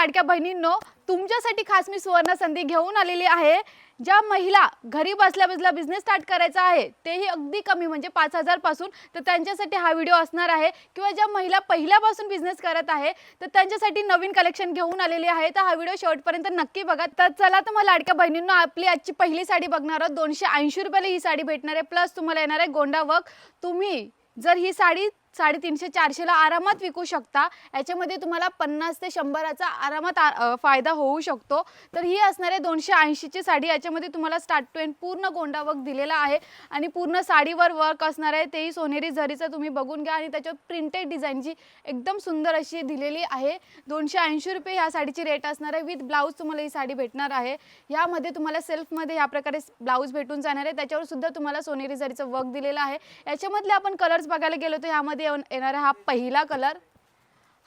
लाडक्या बहिणींनो तुमच्यासाठी खास मी सुवर्ण संधी घेऊन आलेली आहे. ज्या महिला घरी बसल्या बसल्या बिझनेस स्टार्ट करायचा आहे तेही अगदी कमी म्हणजे पाच हजारपासून तर त्यांच्यासाठी हा व्हिडिओ असणार आहे. किंवा ज्या महिला पहिल्यापासून बिझनेस करत आहे तर त्यांच्यासाठी नवीन कलेक्शन घेऊन आलेली आहे. तर हा व्हिडिओ शेवटपर्यंत नक्की बघा. तर चला तर मग लाडक्या बहिणींनो आपली आजची पहिली साडी बघणार आहोत. दोनशे ऐंशी रुपयाला ही साडी भेटणार आहे. प्लस तुम्हाला येणार आहे गोंडा वर्क तुम्ही जर ही साडी साडेतीनशे चारशेला आरामात विकू शकता. याच्यामध्ये तुम्हाला पन्नास ते शंभराचा आरामात आ- फायदा होऊ शकतो. तर ही असणारे दोनशे ऐंशीची साडी याच्यामध्ये तुम्हाला स्टार्ट टू एंड पूर्ण गोंडा वर्क दिलेला आहे. आणि पूर्ण साडीवर वर्क असणार आहे. तेही सोनेरी झरीचं तुम्ही बघून घ्या. आणि त्याच्यावर प्रिंटेड डिझाईनची एकदम सुंदर अशी दिलेली आहे. दोनशे ऐंशी रुपये ह्या साडीची रेट असणार आहे. विथ ब्लाऊज तुम्हाला ही साडी भेटणार आहे. यामध्ये तुम्हाला सेल्फमध्ये ह्या प्रकारे ब्लाऊज भेटून जाणार आहे. त्याच्यावर सुद्धा तुम्हाला सोनेरी झरीचं वर्क दिलेलं आहे. याच्यामधले आपण कलर्स बघायला गेलो तर ह्यामध्ये येऊन- येणारा हा पहिला कलर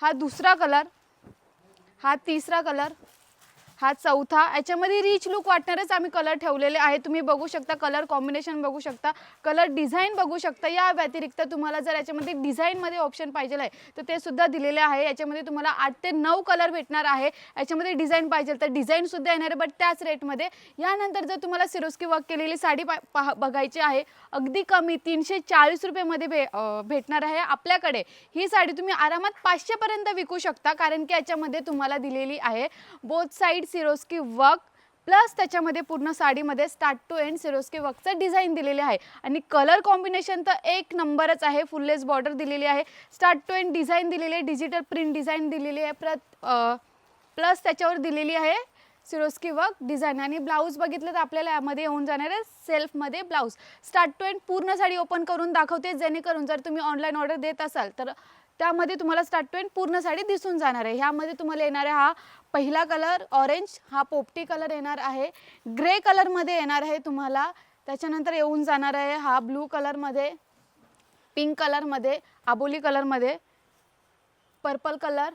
हा दुसरा कलर हा तिसरा कलर हा चौथा. याच्यामध्ये रिच लुक वाटणारच आम्ही कलर ठेवलेले आहे तुम्ही बघू शकता कलर कॉम्बिनेशन बघू शकता कलर डिझाईन बघू शकता. या व्यतिरिक्त तुम्हाला जर याच्यामध्ये डिझाईनमध्ये ऑप्शन पाहिजे आहे तर ते सुद्धा दिलेले आहे. याच्यामध्ये तुम्हाला आठ ते नऊ कलर भेटणार आहे. याच्यामध्ये डिझाईन पाहिजे तर डिझाईनसुद्धा येणार आहे बट त्याच रेटमध्ये यानंतर जर तुम्हाला सिरोस्की वर्क केलेली साडी पा- बघायची आहे अगदी कमी तीनशे चाळीस रुपयेमध्ये भे भेटणार आहे आपल्याकडे. ही साडी तुम्ही आरामात पाचशेपर्यंत विकू शकता कारण की याच्यामध्ये तुम्हाला दिलेली आहे. Both sides Swarovski work plus त्याच्यामध्ये पूर्ण साडीमध्ये स्टार्ट टू एंड सिरोस्की वर्कचं डिझाईन दिलेले आहे. आणि कलर कॉम्बिनेशन तर एक नंबरच आहे फुललेस बॉर्डर दिलेली आहे. स्टार्ट टू एंड डिझाईन दिलेली आहे डिजिटल प्रिंट डिझाईन दिलेली आहे प्रत प्लस त्याच्यावर दिलेली आहे सिरोस्की वर्क डिझाईन आणि ब्लाऊज बघितलं तर आपल्याला यामध्ये येऊन जाणार आहे सेल्फमध्ये ब्लाऊज स्टार्ट टू एंड पूर्ण साडी ओपन करून दाखवते जेणेकरून जर तुम्ही ऑनलाईन ऑर्डर देत असाल तर त्यामध्ये तुम्हाला स्टार्ट टू एंड पूर्ण साडी दिसून जाणार आहे. ह्यामध्ये तुम्हाला येणार आहे हा पहिला कलर ऑरेंज हा पोपटी कलर येणार आहे. ग्रे कलरमध्ये येणार आहे तुम्हाला. त्याच्यानंतर येऊन जाणार आहे हा ब्लू कलरमध्ये पिंक कलरमध्ये आबोली कलरमध्ये पर्पल कलर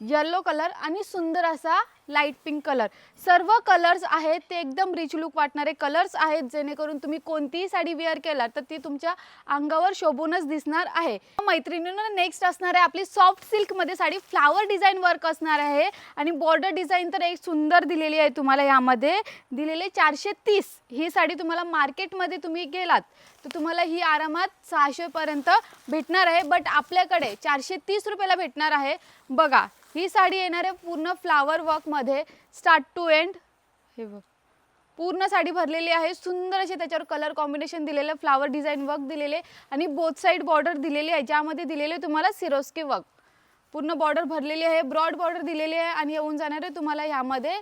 येल्लो कलर आणि सुंदर असा लाइट पिंक कलर. सर्व कलर्स आहेत ते एकदम रिच लुक वाटणारे कलर्स आहेत जेणेकरून तुम्ही कोणतीही साडी वेअर केला तर ती तुमच्या अंगावर शोभूनच दिसणार आहे. मैत्रिणींना नेक्स्ट असणार आहे आपली सॉफ्ट सिल्कमध्ये साडी. फ्लावर डिझाईन वर्क असणार आहे आणि बॉर्डर डिझाईन तर एक सुंदर दिलेली आहे तुम्हाला यामध्ये. दिलेले चारशे तीस. ही साडी तुम्हाला मार्केटमध्ये तुम्ही गेलात तर तुम्हाला ही आरामात सहाशेपर्यंत भेटणार आहे. बट आपल्याकडे चारशे तीस रुपयाला भेटणार आहे. बघा ही साडी येणार आहे पूर्ण फ्लावर वर्कमध्ये स्टार्ट टू एंड हे बघ. पूर्ण साडी भरलेली आहे. सुंदर असे त्याच्यावर कलर कॉम्बिनेशन दिलेलं फ्लावर डिझाईन वर्क दिलेले आणि बोथ साईड बॉर्डर दिलेली आहे. ज्यामध्ये दिलेले तुम्हाला सिरोस्की वर्क पूर्ण बॉर्डर भरलेली आहे ब्रॉड बॉर्डर दिलेली आहे आणि येऊन जाणार आहे तुम्हाला ह्यामध्ये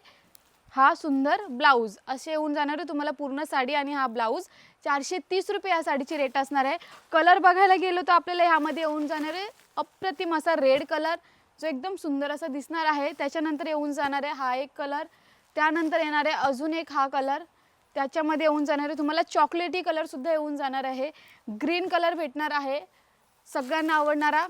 हा सुंदर ब्लाऊज असे येऊन जाणार आहे तुम्हाला पूर्ण साडी आणि हा ब्लाऊज चारशे तीस रुपये या साडीची रेट असणार आहे. कलर बघायला गेलो तर आपल्याला ह्यामध्ये येऊन जाणार आहे अप्रतिम असा रेड कलर जो एकदम सुंदर असा दिसणार आहे त्याच्यानंतर येऊन जाणार आहे हा एक कलर त्यानंतर येणार आहे अजून एक हा कलर त्याच्यामध्ये येऊन जाणार आहे तुम्हाला चॉकलेटी कलरसुद्धा येऊन जाणार आहे. ग्रीन कलर भेटणार आहे. सगळ्यांना आवडणारा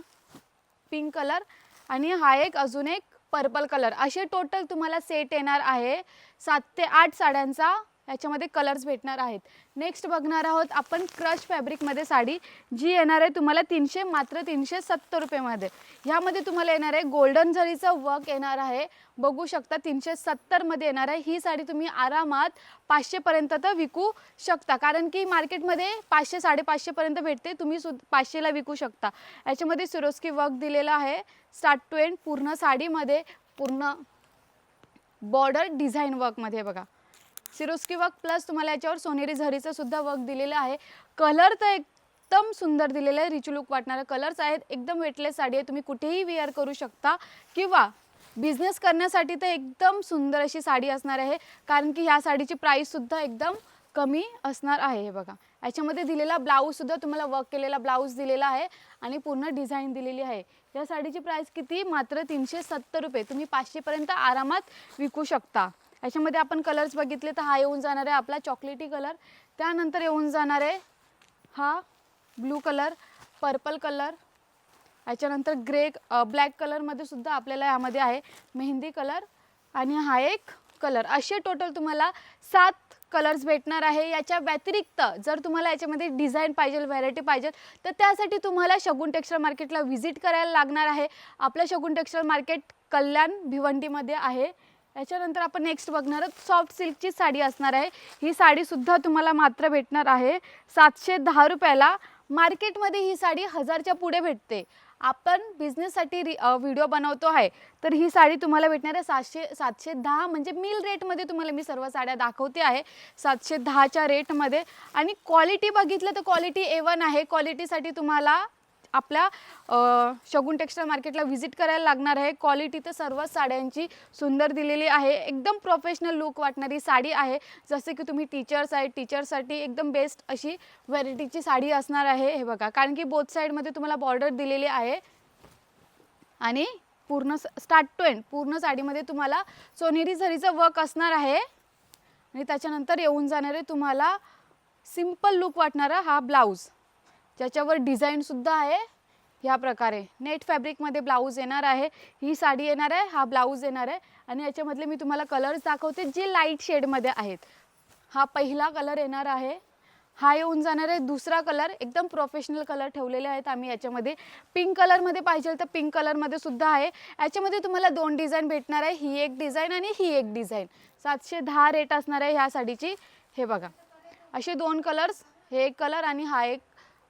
पिंक कलर आणि हा एक अजून एक पर्पल कलर असे टोटल तुम्हाला सेट येणार आहे सात ते आठ साड्यांचा याच्यामध्ये कलर्स भेटणार आहेत. नेक्स्ट बघणार आहोत आपण क्रश फॅब्रिकमध्ये साडी जी येणार आहे तुम्हाला तीनशे मात्र तीनशे सत्तर रुपयेमध्ये. ह्यामध्ये तुम्हाला येणार आहे गोल्डन झरीचं वर्क येणार आहे. बघू शकता तीनशे सत्तरमध्ये येणार आहे. ही साडी तुम्ही आरामात पाचशेपर्यंत तर विकू शकता. कारण की मार्केटमध्ये पाचशे साडेपाचशेपर्यंत भेटते. तुम्ही सुद्धा पाचशेला विकू शकता. याच्यामध्ये सिरोस्की वर्क दिलेला आहे. स्टार्ट टू एंड पूर्ण साडीमध्ये पूर्ण बॉर्डर डिझाईन वर्कमध्ये बघा. सिरोस्की वर्क प्लस तुम्हाला याच्यावर सोनेरी झरीचं सुद्धा वर्क दिलेलं आहे. कलर तर एकदम सुंदर दिलेलं आहे. रिच लुक वाटणारे कलर्स आहेत. एकदम वेटलेस साडी आहे. तुम्ही कुठेही वेअर करू शकता. किंवा बिझनेस करण्यासाठी तर एकदम सुंदर अशी साडी असणार आहे. कारण की ह्या साडीची प्राईससुद्धा एकदम कमी असणार आहे हे बघा. याच्यामध्ये दिलेला ब्लाऊजसुद्धा तुम्हाला वर्क केलेला ब्लाऊज दिलेला आहे. आणि पूर्ण डिझाईन दिलेली आहे. या साडीची प्राईस किती? मात्र तीनशे सत्तर रुपये. तुम्ही पाचशेपर्यंत आरामात विकू शकता. याच्यामध्ये आपण कलर्स बघितले तर हा येऊन जाणार आहे आपला चॉकलेटी कलर त्यानंतर येऊन जाणार आहे हा ब्लू कलर पर्पल कलर याच्यानंतर ग्रे ब्लॅक कलरमध्ये सुद्धा आपल्याला यामध्ये आहे मेहंदी कलर आणि हा एक कलर असे टोटल तुम्हाला सात कलर्स भेटणार आहे. याच्या व्यतिरिक्त जर तुम्हाला याच्यामध्ये डिझाईन पाहिजे व्हरायटी पाहिजे तर त्यासाठी तुम्हाला शगुन टेक्स्टाईल मार्केटला व्हिजिट करायला लागणार आहे. आपलं शगुन टेक्स्टाईल मार्केट कल्याण भिवंडीमध्ये आहे. याच्यानंतर आपण नेक्स्ट बघणार आहोत सॉफ्ट सिल्कची साडी असणार आहे. ही साडीसुद्धा तुम्हाला मात्र भेटणार आहे. सातशे दहा रुपयाला मार्केटमध्ये ही साडी हजारच्या पुढे भेटते. आपण बिझनेससाठी रि व्हिडिओ बनवतो आहे. तर ही साडी तुम्हाला भेटणार आहे सातशे सातशे दहा म्हणजे मिल रेटमध्ये तुम्हाला मी सर्व साड्या दाखवते आहे. सातशे दहाच्या रेटमध्ये आणि क्वालिटी बघितलं तर क्वालिटी ए वन आहे. क्वालिटीसाठी तुम्हाला आपल्या शगुन टेक्स्टाईल मार्केटला व्हिजिट करायला लागणार आहे. क्वालिटी तर सर्व साड्यांची सुंदर दिलेली आहे. एकदम प्रोफेशनल लुक वाटणारी साडी आहे. जसे की तुम्ही टीचर्स आहे टीचर्ससाठी एकदम बेस्ट अशी व्हरायटीची साडी असणार आहे. हे बघा कारण की बोथ साईडमध्ये तुम्हाला बॉर्डर दिलेली आहे. आणि पूर्ण स्टार्ट टू एंड पूर्ण साडीमध्ये तुम्हाला सोनेरी झरीचं वर्क असणार आहे. आणि त्याच्यानंतर येऊन जाणारे तुम्हाला सिंपल लुक वाटणारा हा ब्लाऊज ज्याच्यावर डिझाईनसुद्धा आहे ह्या प्रकारे. नेट फॅब्रिकमध्ये ब्लाऊज येणार आहे. ही साडी येणार आहे हा ब्लाऊज येणार आहे. आणि याच्यामधले मी तुम्हाला कलर्स दाखवते जे लाइट शेडमध्ये आहेत. हा पहिला कलर येणार आहे. हा येऊन जाणार आहे दुसरा कलर एकदम प्रोफेशनल कलर ठेवलेले आहेत आम्ही याच्यामध्ये. पिंक कलरमध्ये पाहिजे तर पिंक कलरमध्ये सुद्धा आहे. याच्यामध्ये तुम्हाला दोन डिझाईन भेटणार आहे. ही एक डिझाईन आणि ही एक डिझाईन सातशे दहा रेट असणार आहे ह्या साडीची. हे बघा. असे दोन कलर्स हे एक कलर आणि हा एक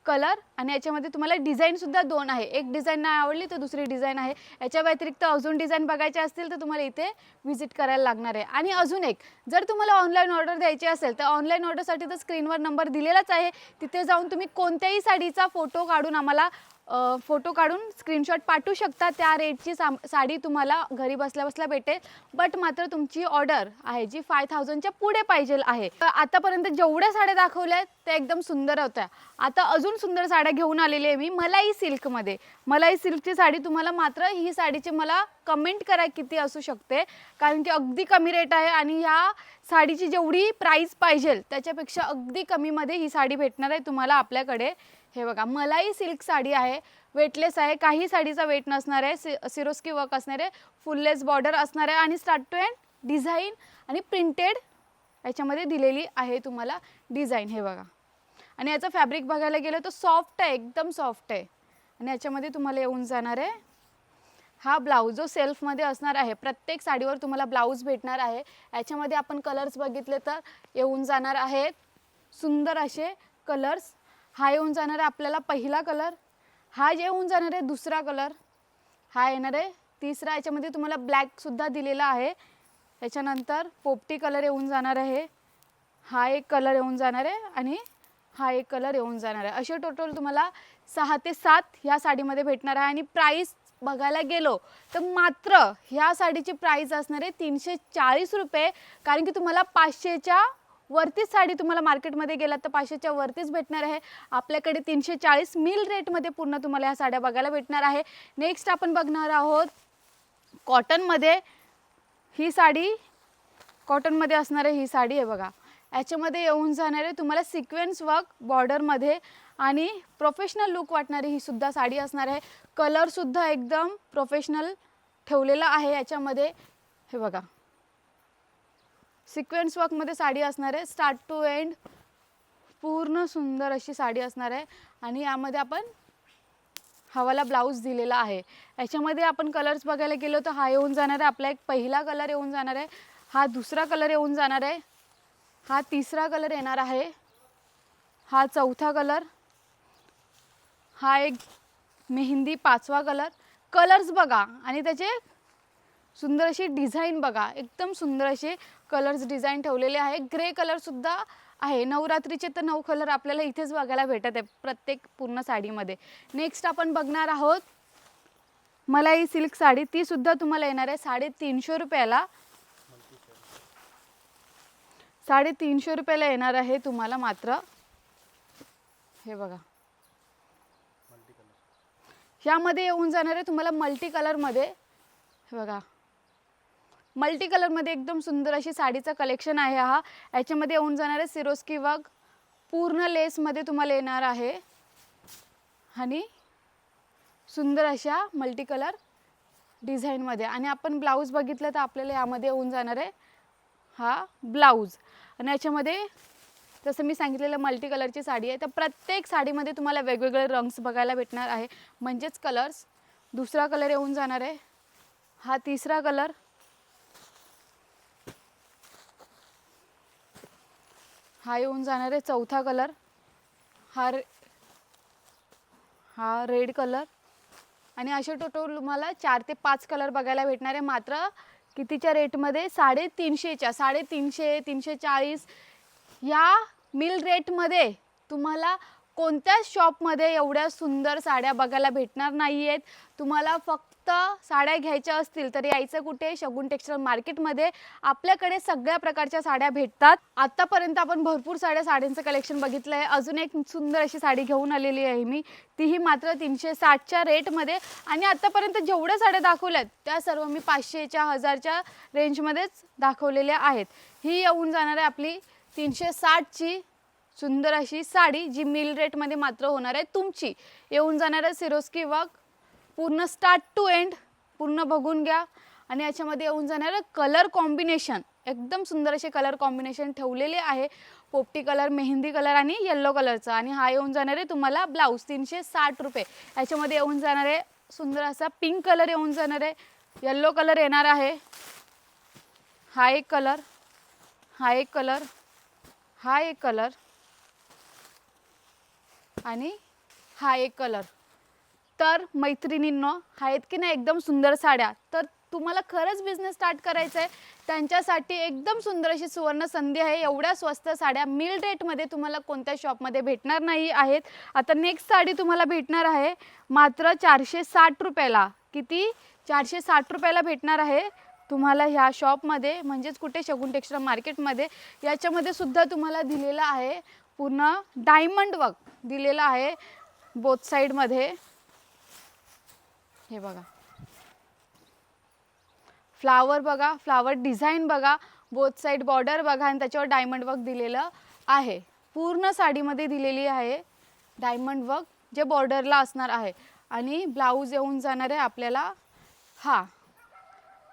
कलर आणि याच्यामध्ये तुम्हाला डिझाईनसुद्धा दोन आहे. एक डिझाईन नाही आवडली तर दुसरी डिझाईन आहे. याच्या व्यतिरिक्त अजून डिझाईन बघायचे असतील तर तुम्हाला इथे व्हिजिट करायला लागणार आहे. आणि अजून एक जर तुम्हाला ऑनलाईन ऑर्डर द्यायची असेल तर ऑनलाईन ऑर्डरसाठी तर स्क्रीनवर नंबर दिलेलाच आहे. तिथे जाऊन तुम्ही कोणत्याही साडीचा फोटो काढून आम्हाला फोटो काढून स्क्रीनशॉट पाठवू शकता. त्या रेटची साम साडी तुम्हाला घरी बसल्या बसल्या भेटेल. बट मात्र तुमची ऑर्डर आहे जी फाय थाउजंडच्या पुढे पाहिजे आहे. तर आतापर्यंत जेवढ्या साड्या दाखवल्या आहेत त्या एकदम सुंदर होत्या. आता अजून सुंदर साड्या घेऊन आलेली आहे मी मलाई सिल्कमध्ये. मलाई सिल्कची साडी तुम्हाला मात्र ही साडीची मला कमेंट करा किती असू शकते. कारण की अगदी कमी रेट आहे आणि ह्या साडीची जेवढी प्राईस पाहिजे त्याच्यापेक्षा अगदी कमीमध्ये ही साडी भेटणार आहे तुम्हाला आपल्याकडे. हे बघा मलाही सिल्क साडी आहे वेटलेस आहे काही साडीचा वेट नसणार आहे सि सिरोस्की वर्क असणार आहे फुललेस बॉर्डर असणार आहे आणि स्टार्ट टू एंड डिझाईन आणि प्रिंटेड याच्यामध्ये दिलेली आहे तुम्हाला डिझाईन हे बघा. आणि याचं फॅब्रिक बघायला गेलं तर सॉफ्ट आहे एकदम सॉफ्ट आहे. आणि याच्यामध्ये तुम्हाला येऊन जाणार आहे. हा ब्लाऊज जो सेल्फमध्ये असणार आहे प्रत्येक साडीवर तुम्हाला ब्लाऊज भेटणार आहे. याच्यामध्ये आपण कलर्स बघितले तर येऊन जाणार आहेत. सुंदर असे कलर्स हा येऊन जाणार आहे आपल्याला पहिला कलर हा येऊन जाणार आहे दुसरा कलर हा येणार आहे तिसरा. याच्यामध्ये तुम्हाला ब्लॅकसुद्धा दिलेला आहे. त्याच्यानंतर पोपटी कलर येऊन जाणार आहे. हा एक कलर येऊन जाणार आहे आणि हा एक कलर येऊन जाणार आहे. असे टोटल तुम्हाला सहा ते सात ह्या साडीमध्ये भेटणार आहे. आणि प्राईस बघायला गेलो तर मात्र ह्या साडीची प्राईस असणार आहे तीनशे चाळीस रुपये. कारण की तुम्हाला पाचशेच्या वरतीच साडी तुम्हाला मार्केटमध्ये गेलात तर पाचशेच्या वरतीच भेटणार आहे. आपल्याकडे तीनशे चाळीस मिल रेटमध्ये पूर्ण तुम्हाला ह्या साड्या बघायला भेटणार आहे. नेक्स्ट आपण बघणार आहोत कॉटनमध्ये ही साडी कॉटनमध्ये असणार आहे ही साडी आहे बघा. याच्यामध्ये येऊन जाणार आहे तुम्हाला सिक्वेन्स वर्क बॉर्डरमध्ये आणि प्रोफेशनल लुक वाटणारी ही सुद्धा साडी असणार आहे. कलरसुद्धा एकदम प्रोफेशनल ठेवलेला आहे याच्यामध्ये. हे बघा. सिक्वेन्स वर्कमध्ये साडी असणार आहे. स्टार्ट टू एंड पूर्ण सुंदर अशी साडी असणार आहे. आणि यामध्ये आपण हवाला ब्लाऊज दिलेला आहे. याच्यामध्ये आपण कलर्स बघायला गेलो तर हा येऊन जाणार आहे. आपला एक पहिला कलर येऊन जाणार आहे. हा दुसरा कलर येऊन जाणार आहे. हा तिसरा कलर येणार आहे. हा चौथा कलर हा एक मेहंदी पाचवा कलर. कलर्स बघा आणि त्याचे सुंदर अशी डिझाईन बघा. एकदम सुंदर असे कलर्स डिझाईन ठेवलेले आहे. ग्रे कलरसुद्धा आहे. नवरात्रीचे तर नऊ कलर आपल्याला इथेच बघायला भेटत आहे प्रत्येक पूर्ण साडीमध्ये. नेक्स्ट आपण बघणार आहोत मला ही सिल्क साडी. ती सुद्धा तुम्हाला येणार आहे साडेतीनशे रुपयाला. साडेतीनशे रुपयाला येणार आहे तुम्हाला मात्र. हे बघा. ह्यामध्ये येऊन जाणार आहे तुम्हाला मल्टी कलरमध्ये हे बघा. मल्टी कलरमध्ये एकदम सुंदर अशी साडीचं कलेक्शन आहे हा. याच्यामध्ये येऊन जाणार आहे सिरोस्की वग पूर्ण लेसमध्ये तुम्हाला येणार आहे. आणि सुंदर अशा मल्टी कलर डिझाईनमध्ये आणि आपण ब्लाऊज बघितलं तर आपल्याला यामध्ये येऊन जाणार आहे हा ब्लाऊज आणि याच्यामध्ये जसं मी सांगितलेलं मल्टी कलरची साडी आहे तर प्रत्येक साडीमध्ये तुम्हाला वेगवेगळे रंग्स बघायला भेटणार आहे. म्हणजेच कलर्स दुसरा कलर येऊन जाणार आहे. हा तिसरा कलर हा येऊन जाणार आहे चौथा कलर हा रे हा रेड कलर आणि असे टोटल तुम्हाला चार ते पाच कलर बघायला भेटणार आहे. मात्र कितीच्या रेटमध्ये साडेतीनशेच्या साडेतीनशे तीनशे चाळीस या मिल रेटमध्ये तुम्हाला कोणत्याच शॉपमध्ये एवढ्या सुंदर साड्या बघायला भेटणार नाही आहेत तुम्हाला फक्त साड्या घ्यायच्या असतील तर यायचं कुठे? शगुन टेक्स्टाईल मार्केटमध्ये आपल्याकडे सगळ्या प्रकारच्या साड्या भेटतात. आत्तापर्यंत आपण भरपूर साड्या साड्यांचं कलेक्शन बघितलं आहे. अजून एक सुंदर अशी साडी घेऊन आलेली आहे मी. तीही मात्र तीनशे साठच्या रेटमध्ये आणि आत्तापर्यंत जेवढ्या साड्या दाखवल्यात त्या सर्व मी पाचशेच्या हजारच्या रेंजमध्येच दाखवलेल्या आहेत. ही येऊन जाणार आहे आपली तीनशे साठची सुंदर अशी साडी जी मिल रेटमध्ये मात्र होणार आहे तुमची. येऊन जाणाऱ्या सिरोस्की वर्क पूर्ण स्टार्ट टू एंड पूर्ण बघून घ्या. आणि याच्यामध्ये येऊन जाणारं कलर कॉम्बिनेशन एकदम सुंदर असे कलर कॉम्बिनेशन ठेवलेले आहे. पोपटी कलर मेहंदी कलर आणि येल्लो कलरचा आणि हा येऊन जाणार आहे तुम्हाला ब्लाऊज तीनशे साठ रुपये. याच्यामध्ये येऊन जाणार आहे सुंदर असा पिंक कलर येऊन जाणार आहे. येल्लो कलर येणार आहे. हा एक कलर हा एक कलर हा एक कलर आणि हा एक कलर. तर मैत्रिणींनो आहेत की नाही एकदम सुंदर साड्या? तर तुम्हाला खरंच बिझनेस स्टार्ट करायचा आहे त्यांच्यासाठी एकदम सुंदर अशी सुवर्ण संधी आहे. एवढ्या स्वस्त साड्या मिल रेटमध्ये तुम्हाला कोणत्या शॉपमध्ये भेटणार नाही आहेत. आता नेक्स्ट साडी तुम्हाला भेटणार आहे मात्र चारशे साठ रुपयाला. किती? चारशे साठ रुपयाला भेटणार आहे. तुम्हाला ह्या शॉपमध्ये म्हणजेच कुठे शगुन टेक्स्टाईल मार्केटमध्ये याच्यामध्ये सुद्धा तुम्हाला दिलेलं आहे पूर्ण डायमंड वर्क दिलेलं आहे बोथ साईडमध्ये हे बघा. फ्लावर बघा फ्लावर डिझाईन बघा बोथ साईड बॉर्डर बघा आणि त्याच्यावर डायमंड वर्क दिलेलं आहे. पूर्ण साडीमध्ये दिलेली आहे डायमंड वर्क जे बॉर्डरला असणार आहे. आणि ब्लाऊज येऊन जाणार आहे आपल्याला. हा.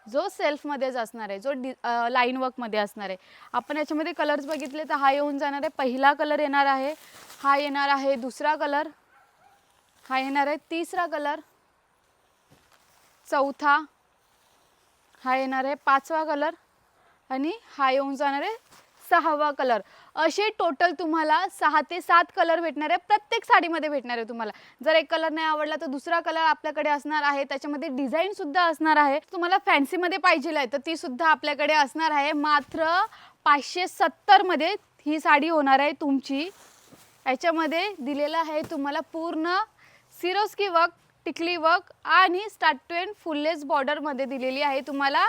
जो सेल्फमध्येच असणार आहे जो डि लाईन वर्कमध्ये असणार आहे. आपण याच्यामध्ये कलर्स बघितले तर हा येऊन जाणार आहे. पहिला कलर येणार आहे हा येणार आहे दुसरा कलर हा येणार आहे तिसरा कलर चौथा हा येणार आहे पाचवा कलर आणि हा येऊन जाणार आहे सहावा कलर. असे टोटल तुम्हाला सहा ते सात कलर भेटणार आहे. प्रत्येक साडीमध्ये भेटणार आहे तुम्हाला. जर एक कलर नाही आवडला तर दुसरा कलर आपल्याकडे असणार आहे. त्याच्यामध्ये डिझाईन सुद्धा असणार आहे. तुम्हाला फॅन्सीमध्ये पाहिजे आहे तर ती सुद्धा आपल्याकडे असणार आहे. मात्र पाचशे सत्तरमध्ये ही साडी होणार आहे तुमची. याच्यामध्ये दिलेलं आहे तुम्हाला पूर्ण सिरोस्की वर्क टिकली वर्क आणि start to end full lace बॉर्डरमध्ये दिलेली आहे तुम्हाला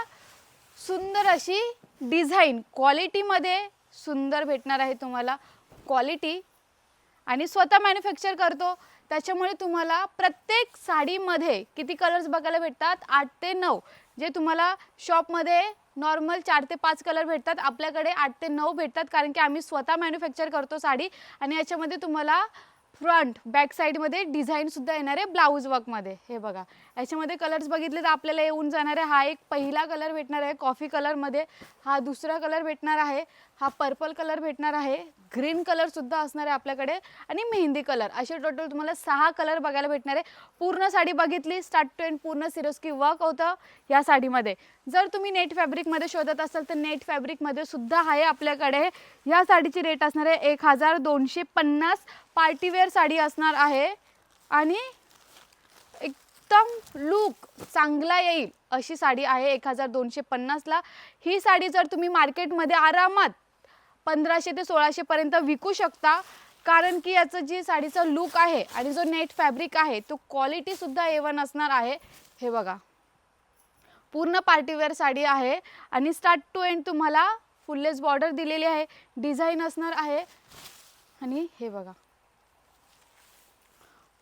सुंदर अशी डिझाईन क्वालिटीमध्ये सुंदर भेटणार आहे तुम्हाला. क्वालिटी आणि स्वतः मॅन्युफॅक्चर करतो त्याच्यामुळे तुम्हाला प्रत्येक साडीमध्ये किती कलर्स बघायला भेटतात? आठ ते नऊ. जे तुम्हाला शॉपमध्ये नॉर्मल चार ते पाच कलर भेटतात आपल्याकडे आठ ते नऊ भेटतात कारण की आम्ही स्वतः मॅन्युफॅक्चर करतो साडी आणि याच्यामध्ये तुम्हाला फ्रंट बॅक साईडमध्ये डिझाईन सुद्धा येणार आहे ब्लाऊज वर्कमध्ये हे बघा. याच्यामध्ये कलर्स बघितले तर आपल्याला येऊन जाणार आहे हा एक पहिला कलर भेटणार आहे. कॉफी कलरमध्ये हा दुसरा कलर भेटणार आहे. हा पर्पल कलर भेटणार आहे. ग्रीन कलरसुद्धा असणार आहे आपल्याकडे. आणि मेहंदी कलर. असे टोटल तुम्हाला सहा कलर बघायला भेटणार आहे. पूर्ण साडी बघितली स्टार्ट टू एंड पूर्ण सिरोस्की वर्क होतं या साडीमध्ये. जर तुम्ही नेट फॅब्रिकमध्ये शोधत असाल तर नेट फॅब्रिकमध्ये सुद्धा आहे आपल्याकडे. या साडीची रेट असणार आहे एक हजार दोनशे पन्नास पार्टीवेअर साडी असणार आहे. आणि एकदम लूक चांगला येईल अशी साडी आहे एक हजार दोनशे पन्नासला ही साडी जर तुम्ही मार्केटमध्ये आरामात पंधराशे ते सोळाशेपर्यंत विकू शकता. कारण की याचं जी साडीचा लूक आहे आणि जो नेट फॅब्रिक आहे तो क्वालिटीसुद्धा ए वन असणार आहे. हे बघा. पूर्ण पार्टीवेअर साडी आहे आणि स्टार्ट टू एंड तुम्हाला फुल्लेस बॉर्डर दिलेली आहे. डिझाईन असणार आहे. आणि हे बघा.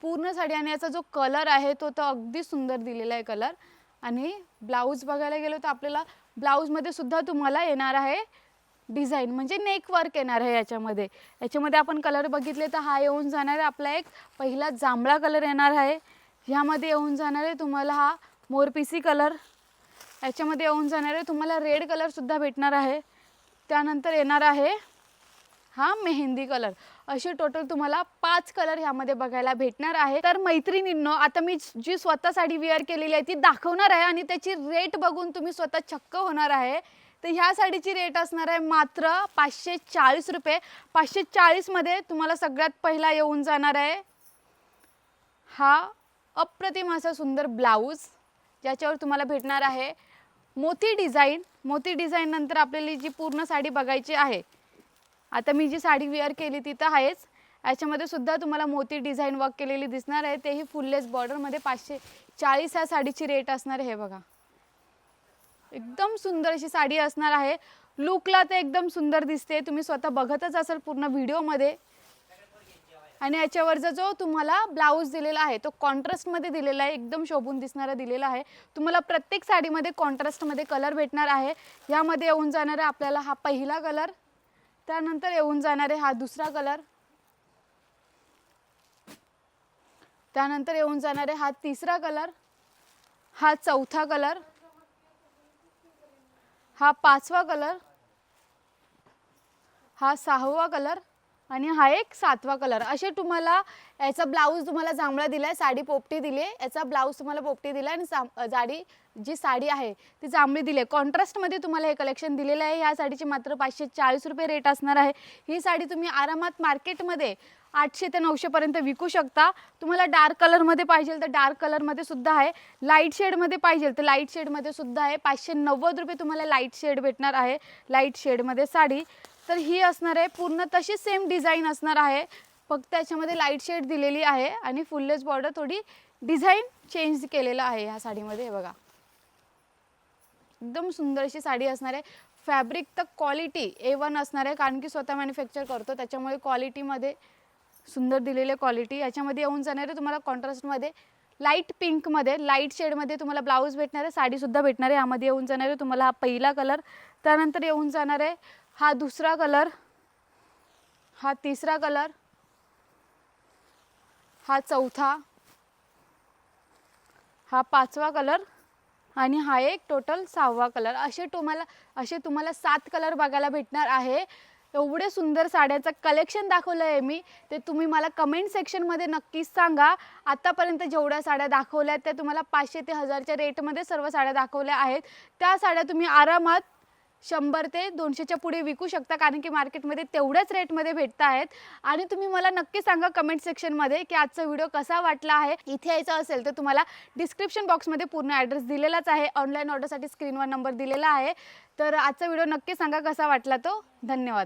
पूर्ण साडी आणि याचा जो कलर आहे तो तर अगदी सुंदर दिलेला आहे कलर आणि ब्लाऊज बघायला गेलो तर आपल्याला ब्लाऊजमध्ये सुद्धा तुम्हाला येणार आहे. डिझाईन म्हणजे नेक वर्क येणार आहे याच्यामध्ये. याच्यामध्ये आपण कलर बघितले तर हा येऊन जाणार आहे आपला एक पहिला जांभळा कलर येणार आहे. ह्यामध्ये येऊन जाणार आहे तुम्हाला हा मोरपिसी कलर. याच्यामध्ये येऊन जाणार आहे तुम्हाला रेड कलरसुद्धा भेटणार आहे. त्यानंतर येणार आहे हा मेहंदी कलर. असे टोटल तुम्हाला पाच कलर ह्यामध्ये बघायला भेटणार आहे. तर मैत्रिणींनो आता मी जी स्वतः साडी वेअर केलेली आहे ती दाखवणार आहे आणि त्याची रेट बघून तुम्ही स्वतः चक्क होणार आहे. तर ह्या साडीची रेट असणार आहे मात्र पाचशे चाळीस रुपये. पाचशे चाळीसमध्ये तुम्हाला सगळ्यात पहिला येऊन जाणार आहे हा अप्रतिम असा सुंदर ब्लाऊज ज्याच्यावर तुम्हाला भेटणार आहे. मोती डिझाईन मोती डिझाईन नंतर आपल्याला जी पूर्ण साडी बघायची आहे. आता मी जी साडी वेअर केली ती तर आहेच. याच्यामध्ये सुद्धा तुम्हाला मोती डिझाईन वर्क केलेली दिसणार आहे. तेही फुललेस बॉर्डरमध्ये पाचशे चाळीस ह्या साडीची रेट असणार आहे हे बघा. एकदम सुंदर अशी साडी असणार आहे. लुकला ते एकदम सुंदर दिसते. तुम्ही स्वतः बघतच असाल पूर्ण व्हिडिओमध्ये. आणि याच्यावरचा जो तुम्हाला ब्लाऊज दिलेला आहे तो कॉन्ट्रास्टमध्ये दिलेला आहे एकदम शोभून दिसणारा दिलेला आहे. तुम्हाला प्रत्येक साडीमध्ये कॉन्ट्रास्टमध्ये कलर भेटणार आहे. यामध्ये येऊन जाणार आहे आपल्याला हा पहिला कलर त्यानंतर येऊन जाणार आहे हा दुसरा कलर त्यानंतर येऊन जाणार आहे हा तिसरा कलर हा चौथा कलर हा पाचवा कलर हा सहावा कलर आणि हा एक सातवा कलर. असे तुम्हाला याचा ब्लाऊज तुम्हाला जांभळा दिलाय साडी पोपटी दिली आहे. याचा ब्लाऊज तुम्हाला पोपटी दिला आणि साम- जाडी जी साडी आहे ती जांभळी दिली आहे. कॉन्ट्रास्टमध्ये तुम्हाला हे कलेक्शन दिलेलं आहे. ह्या साडीची मात्र पाचशे चाळीस रुपये रेट असणार आहे. ही साडी तुम्ही आरामात मार्केटमध्ये आठशे ते नऊशेपर्यंत विकू शकता. तुम्हाला डार्क कलरमध्ये पाहिजे तर डार्क कलरमध्ये सुद्धा आहे. लाइट शेडमध्ये पाहिजे तर लाइट शेडमध्ये सुद्धा आहे. पाचशे नव्वद रुपये तुम्हाला लाइट शेड भेटणार आहे. लाइट शेडमध्ये साडी. तर ही असणार आहे. पूर्ण तशी सेम डिझाईन असणार आहे. फक्त त्याच्यामध्ये लाइट शेड दिलेली आहे आणि फुललेस बॉर्डर थोडी डिझाईन चेंज केलेलं आहे ह्या साडीमध्ये. बघा. एकदम सुंदर अशी साडी असणार आहे. फॅब्रिक तर क्वालिटी ए वन असणार आहे. कारण की स्वतः मॅन्युफॅक्चर करतो. त्याच्यामुळे क्वालिटीमध्ये सुंदर दिलेले क्वालिटी याच्यामध्ये येऊन जाणार आहे तुम्हाला कॉन्ट्रास्टमध्ये लाइट पिंकमध्ये लाइट शेडमध्ये तुम्हाला ब्लाऊज भेटणार आहे साडीसुद्धा भेटणार. आहे यामध्ये येऊन जाणार आहे तुम्हाला हा पहिला कलर त्यानंतर येऊन जाणार आहे हा दुसरा कलर हा तिसरा कलर हा चौथा. हा पाचवा कलर आणि हा एक टोटल सहावा कलर असे तुम्हाला असे तुम्हाला सात कलर बघायला भेटणार आहे. एवढे सुंदर साड्याचं कलेक्शन दाखवलं आहे मी. ते तुम्ही मला कमेंट सेक्शनमध्ये नक्कीच सांगा. आत्तापर्यंत जेवढ्या साड्या दाखवल्या त्या तुम्हाला पाचशे ते हजारच्या रेटमध्ये सर्व साड्या दाखवल्या आहेत. त्या साड्या तुम्ही आरामात शंभर ते दोनशेच्या पुढे विकू शकता कारण की मार्केटमध्ये तेवढ्याच रेटमध्ये भेटत आहेत आणि तुम्ही मला नक्की सांगा कमेंट सेक्शनमध्ये की आजचा व्हिडिओ कसा वाटला आहे. इथे यायचं असेल तर तुम्हाला डिस्क्रिप्शन बॉक्समध्ये पूर्ण ॲड्रेस दिलेलाच आहे. ऑनलाईन ऑर्डरसाठी स्क्रीनवर नंबर दिलेला आहे. तर आजचा व्हिडिओ नक्की सांगा कसा वाटला तो. धन्यवाद.